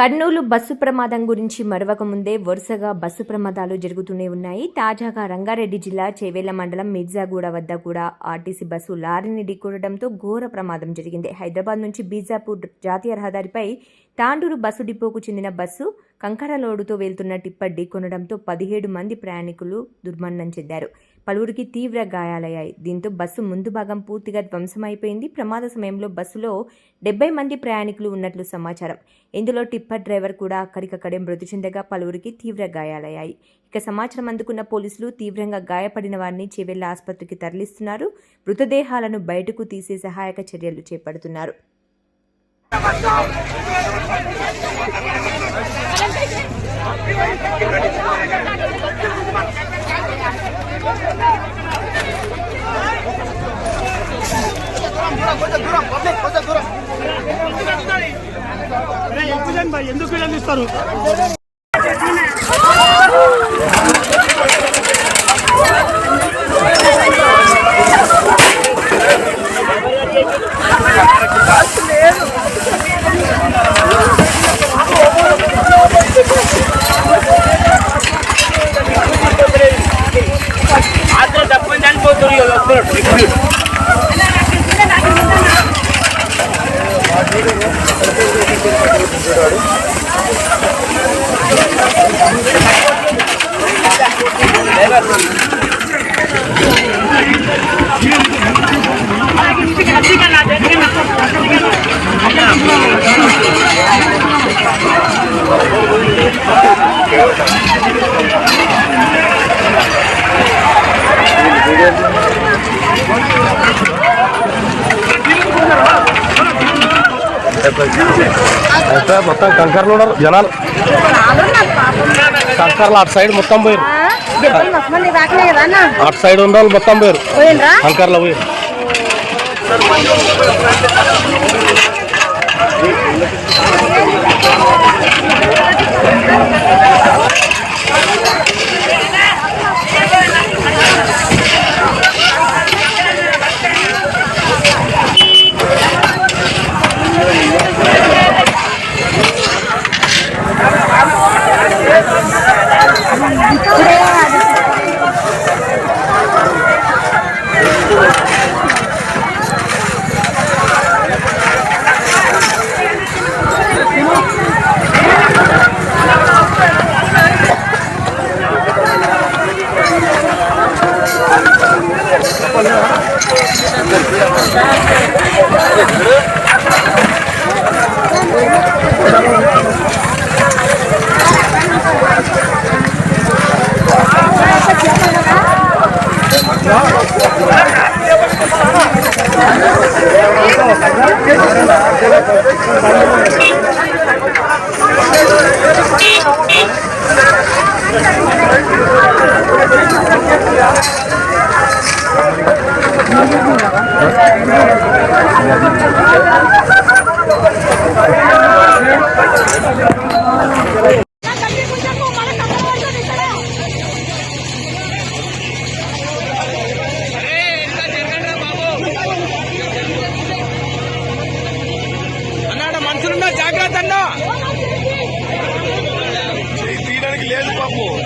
Kurnool bus ప్రమాదం గురించి మరవక ముందే వరుసగా బస్సు ప్రమాదాలు జరుగుతూనే ఉన్నాయి. తాజాగా రంగారెడ్డి జిల్లా చేవేళ్ళ మండలం మిర్జాగూడ వద్ద కూడా ఆర్టీసీ బస్సు లారీని ఢీకొనడంతో ఘోర ప్రమాదం జరిగింది. హైదరాబాద్ నుంచి బీజాపూర్ జాతీయ రహదారిపై తాండూరు బస్సు డిపోకు చెందిన బస్సు కంకర లోడుతో వెళ్తున్న టిప్పర్ ఢీకొనడంతో పదిహేడు మంది ప్రయాణికులు దుర్మరణం చెందారు. పలువురికి తీవ్ర గాయాలయ్యాయి. దీంతో బస్సు ముందు భాగం పూర్తిగా ధ్వంసమైపోయింది. ప్రమాద సమయంలో బస్సులో డెబ్బై మంది ప్రయాణికులు ఉన్నట్లు సమాచారం. ఇందులో టిప్పర్ డ్రైవర్ కూడా అక్కడికక్కడే మృతి చెందగా పలువురికి తీవ్ర గాయాలయ్యాయి. ఇక సమాచారం అందుకున్న పోలీసులు తీవ్రంగా గాయపడిన వారిని చెవెళ్ళ ఆసుపత్రికి తరలిస్తున్నారు. మృతదేహాలను బయటకు తీసే సహాయక చర్యలు చేపడుతున్నారు. ఎందుకు ఎక్కువ జన్ ఎందుకు మొత్తం కంకర్లు ఉన్నారు జనాలు కంకర్లు అటు సైడ్ మొత్తం పోయారు అటు సైడ్ ఉన్న మొత్తం పోయారు కంకర్లో పోయారు మనుషులున్నా జాగ్రత్త అన్నా. తీయడానికి లేదు బాబు.